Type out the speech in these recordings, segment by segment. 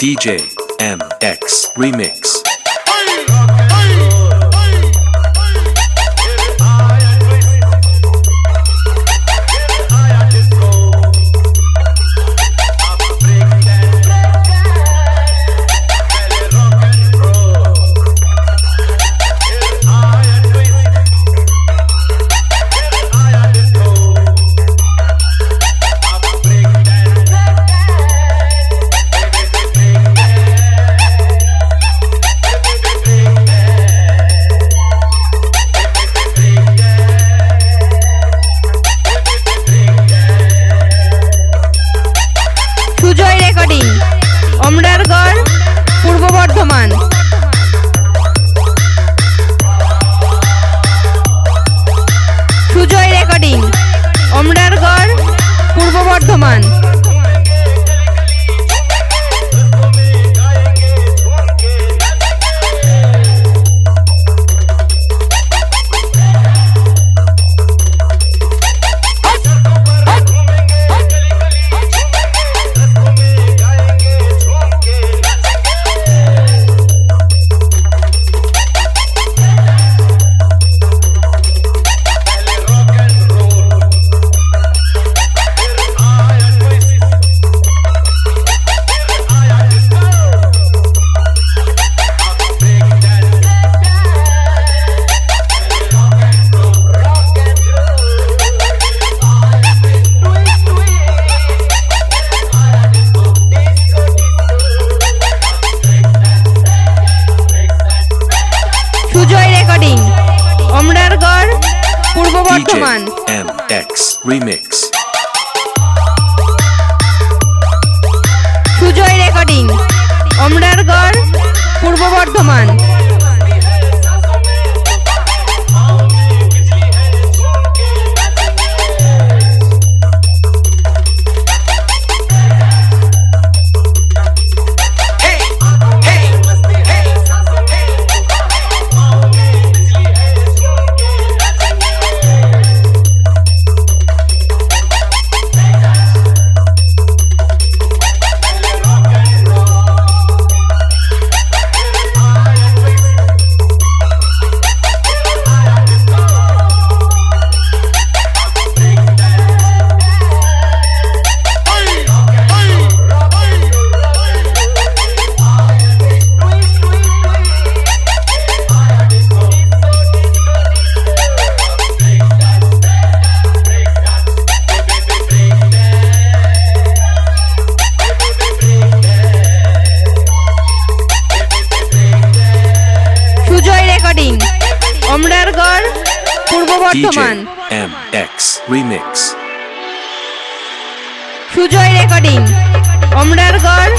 DJ MX Remix. one. MX Remix. Sujoy recording Amrargarh Purba Bardhaman বর্তমান M X remix Sujoy recording Amrargarh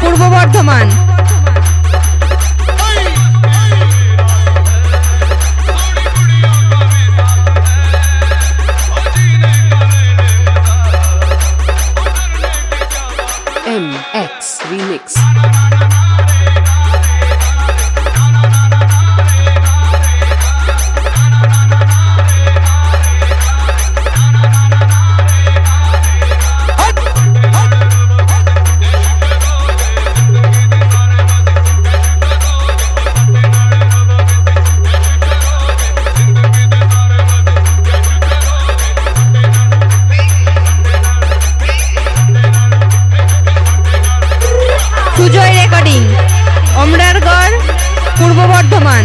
Purba Bardhaman MX Remix. Purba Bardhaman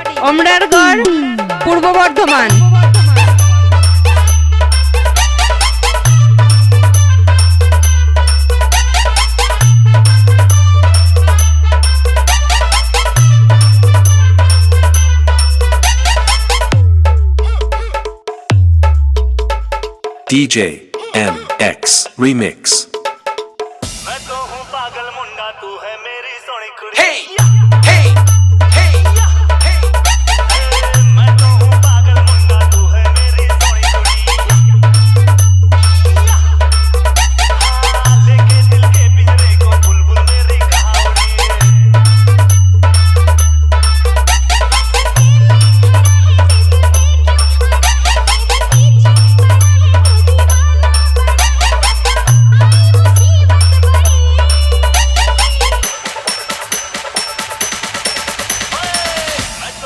अमरारगढ़ पूर्व Bardhaman DJ MX Remix मैं तो हूं पागल मुंडा तू है मेरी सोनी कुड़ी hey!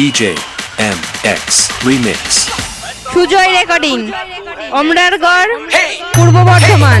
DJ MX Remix Sujoy recording Amrargarh Purba Bardhaman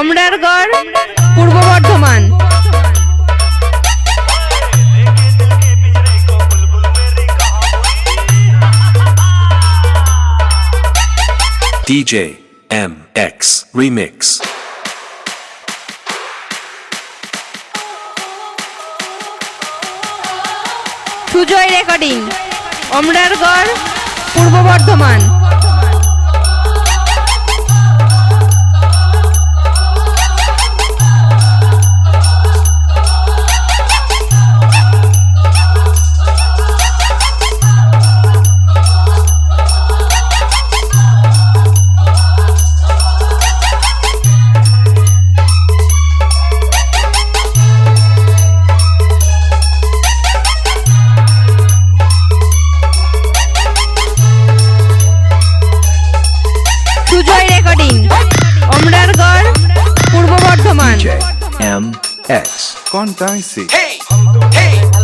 Amrargarh Purba Bardhaman DJ MX Remix Sujoy recording Amrargarh Purba Bardhaman X. Conta e Hey! Hey!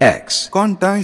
X. Conta